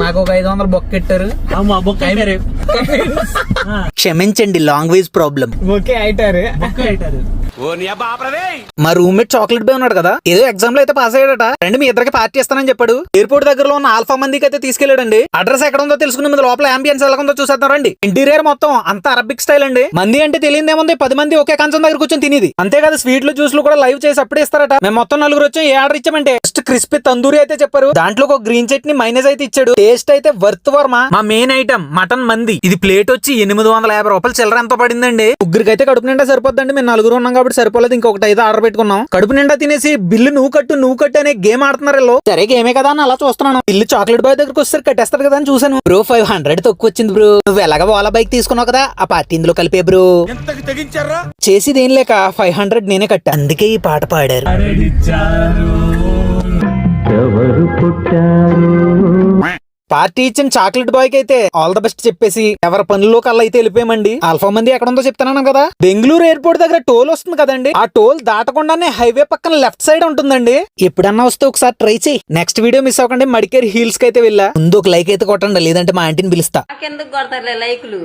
నాకు ఒక ఐదు వందలు బొక్క అయినారు క్షమించండి లాంగ్వేజ్ ప్రాబ్లం. ఓకే అయిటారు. మా రూమ్మేట్ చాక్లెట్ బై ఉన్నాడు కదా ఏదో ఎగ్జామ్లో అయితే పాస్ అయ్యాడట. రండి మీ ఇద్దరికి పార్టీ ఇస్తానని చెప్పాడు. ఎయిర్పోర్ట్ దగ్గరలో ఉన్న ఆల్ఫా మందికి అయితే తీసుకెళ్ళాడండి అడ్రస్ ఎక్కడ ఉందో తెలుసుకుని మీద లోపల అంబియన్స్ ఎలా ఉందో చూసేద్దాం రండి. ఇంటీరియర్ మొత్తం అంత అరబిక్ స్టైల్ అండి. మంది అంటే తెలియదేముంది పది మంది ఒకే కంచం దగ్గర కూర్చొని తినేది. అంతే స్వీట్లు జ్యూస్లు కూడా లైవ్ చేసి అప్పుడే ఇస్తారట. మేము మొత్తం నలుగురు వచ్చి ఏ ఆర్డర్ ఇచ్చామంటే ఫస్ట్ క్రిస్పీ తందూరి అయితే చెప్పారు. దాంట్లో ఒక గ్రీన్ చట్నీ మైనస్ అయితే ఇచ్చాడు. టేస్ట్ అయితే వర్త్ వర్మ. మా మెయిన్ ఐటమ్ మటన్ మంది. ఇది ప్లేట్ వచ్చి ఎనిమిది వందల యాభై రూపాయలు చిల్లర ఎంత పడిందండి. ముగ్గురికి అయితే కడుపు నిండా సరిపోద్దండి. మేము నలుగురు ఉన్నాం కాబట్టి సరిపోలేదు. ఇంకొకటి అయితే ఆర్డర్ పెట్టుకున్నాం. కడుపు నిండా తినేసి బిల్లు నువ్వు కట్టు నువ్వు కట్టు అనే గేమ్ ఆడుతున్నారు వీళ్ళు. సరే గేమే కదా అని అలా చూస్తున్నాను. బిల్లు చాక్లెట్ బాయ్ దగ్గరకు వస్తారు కట్టేస్తారు కదా అని చూసాను బ్రో ఫైవ్ హండ్రెడ్ తక్కువ వచ్చింది బ్రో. నువ్వు ఎలాగ ఓలా బైక్ తీసుకున్నావు కదా? ఆ పార్టీ ఇందులో కలిపే బ్రో. చేసేది ఏం లేక ఫైవ్ హండ్రెడ్ నేనే కట్టా. అందుకే ఈ పాట పాడారు. యారెడిచ్చారు పార్టీ ఇచ్చిన చాక్లెట్ బాయ్కి అయితే ఆల్ ద బెస్ట్ చెప్పేసి ఎవరి పనుల్లో కల్లా అయితే వెళ్ళిపోయామండి. అల్ఫా మంది ఎక్కడ ఉందో చెప్తున్నాను కదా. బెంగళూరు ఎయిర్పోర్ట్ దగ్గర టోల్ వస్తుంది కదండి. ఆ టోల్ దాటకుండానే హైవే పక్కన లెఫ్ట్ సైడ్ ఉంటుందండి. ఎప్పుడన్నా వస్తే ఒకసారి ట్రై చేయి. నెక్స్ట్ వీడియో మిస్ అవ్వకండి. మడికేరి హీల్స్కి అయితే వెళ్ళా. ముందు ఒక లైక్ అయితే కొట్టండి. లేదంటే మా ఆంటీని పిలుస్తా. నాకెందుకు లైకులు?